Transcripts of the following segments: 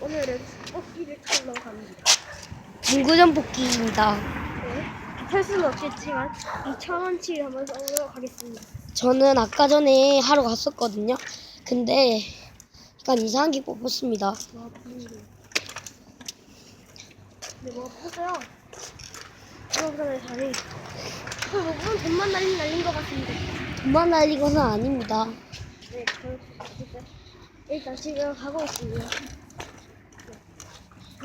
오늘은 뽑기를 타러 갑니다. 중구전 뽑기입니다. 네. 탈 수는 없겠지만 2,000원치를 한번 써보도록 하겠습니다. 저는 아까 전에 하러 갔었거든요. 근데 약간 이상한 게 뽑혔습니다. 뭐 뽑는 근데 뭐가 뽑았어요? 프로그램의 자리. 그 로봇은 돈만 날린 날린 것 같은데. 돈만 날린 것은 아닙니다. 네, 그럴 수. 일단 지금 가고 있습니다.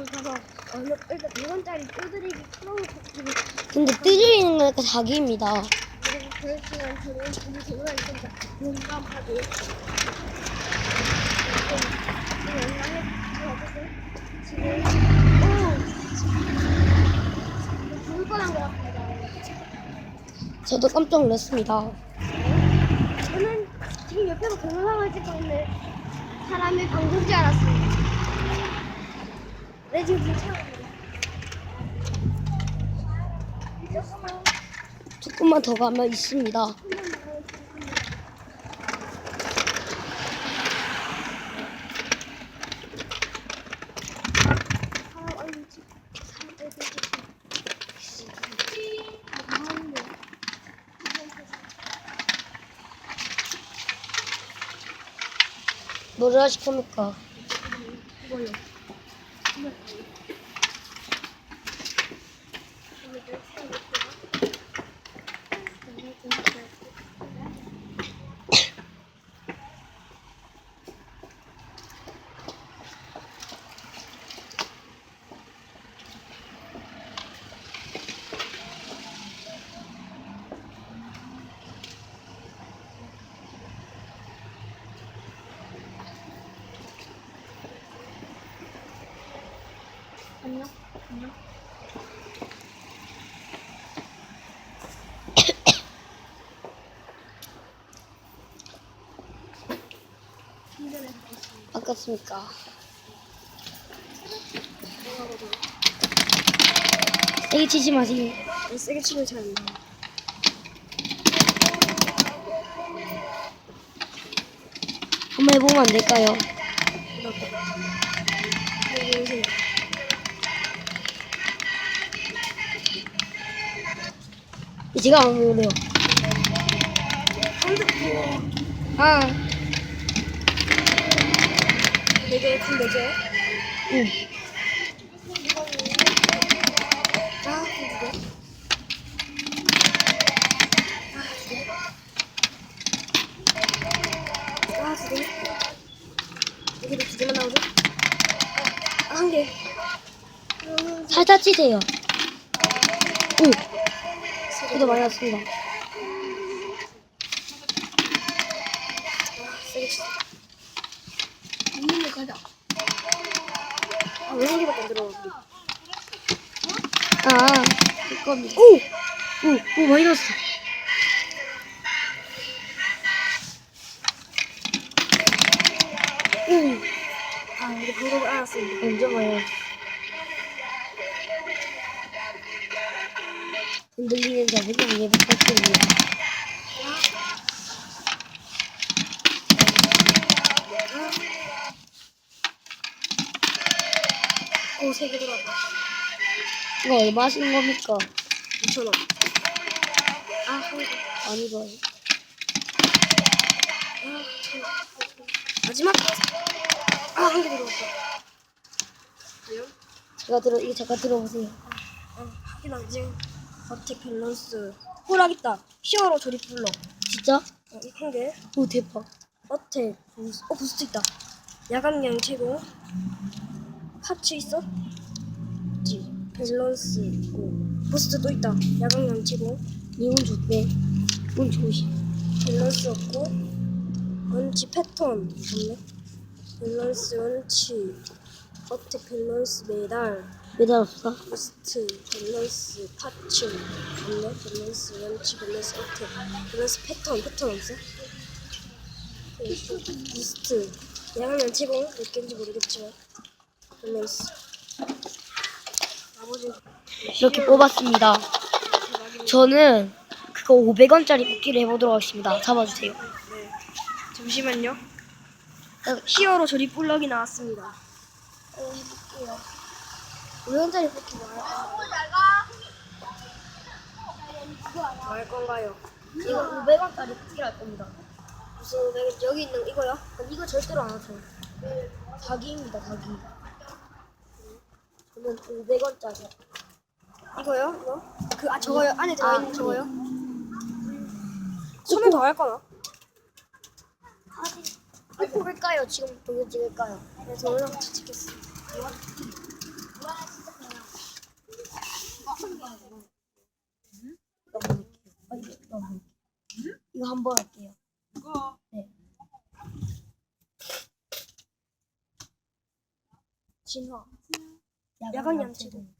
가서 어느 일단 100원짜리 쪼드리기 뽑기를 근데 건 약간 사기입니다. 그리고 그럴 시간 저는 우리 전화 있으니까 용감하게 지금 오 죽을 뻔한 것 같습니다. 저도 깜짝 놀랐습니다. 저는 지금 옆에서 동영상을 찍고 있는 사람의 방송인 줄 알았습니다. 네 지금 괜찮습니다. 조금만 조금만 더 가면 있습니다. 뭐를 하실 겁니까? 이 걸로. 안녕. 안녕. 아깝습니까? 세게 치지 마세요. 세게 치면 잘안 나. 한번 해보면 안 될까요? 제가 안 해볼래요. 아, 네개 큰 네개. 응. 아, 개. 아, 두 개. 여기도 두 개만 나오죠? 아, 한 개. 음, 살짝 치세요. 오. 저도 많이 왔습니다. 거 가자. 아, 왜한 개밖에 안 들어오지? 아, 이겁니다. 오, 오, 오, 많이 났어. 오, 아, 우리 방법을 알았습니다. 완전 흔들리는 자세는 이해 부탁드립니다. 오, 세개 들어왔다. 이거 얼마 하시는 겁니까? 2,000원. 아, 한 개. 많이 봐요. 아, 천 원. 마지막. 아, 한 개 들어왔다. 과연? 제가 들어, 이거 잠깐 들어보세요. 아, 하긴 아직 어택 밸런스. 호락 있다. 히어로 조립 불러. 진짜? 어, 이한 개. 오, 대박. 어택 부스. 어, 부스트 있다. 야광량 최고. 파츠 있어? 있지. 밸런스 있고. 부스트 또 있다. 야광량 최고. 이건 좋네. 이건 좋으시. 밸런스 없고 원치 패턴 없네 밸런스 원치 어택 밸런스 메달 메달 없어? 부스트 밸런스 파츠 없네 밸런스 원치 밸런스 어택 밸런스 패턴 패턴 없어? 부스트 양면 제공 몇 개인지 모르겠지만 밸런스 나머지 이렇게 뽑았습니다. 저는 그거 500원짜리 뽑기를 해보도록 하겠습니다. 잡아주세요. 네 잠시만요 히어로 조립 블럭이 나왔습니다 어, 해볼게요. 5원짜리 뽑기 뭐 할, 건가요? 이거 500원짜리 뽑기를 할 겁니다. 무슨 500원? 여기 있는 이거요? 그럼 이거 절대로 안 하죠. 사기입니다, 사기. 저는 500원짜리. 이거요? 이거? 그, 아, 저거요? 안에 들어있는 아, 저거요? 손을 더할 거나? 아, 뽑을까요? 지금? 네, 저거랑 같이 찍겠습니다. 이거. 아, 한번 할게요. 이거 네. 진화. 야간 야간 양치고. 양치고.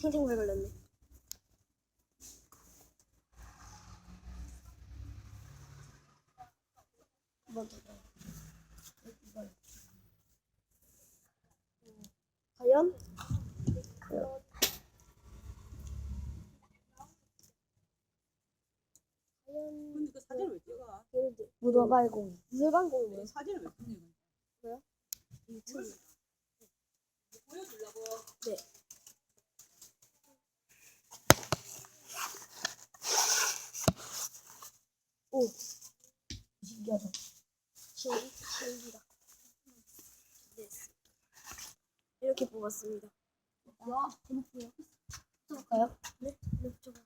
탱탱물 걸렸네. 한번 더. 더. 이거 과연? 과연? 근데 그 사진을 왜 찍어? 무더발공. 물방공? 사진을 왜 거야? 유튜브. 보여주려고 네. 오, 신기하다. 신기, 신기다. 네. 이렇게 뽑았습니다. 와, 재밌어요. 해볼까요? 네, 네, 저거.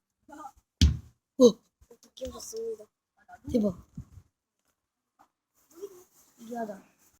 어, 느낌 좋습니다. 대박. 신기하다.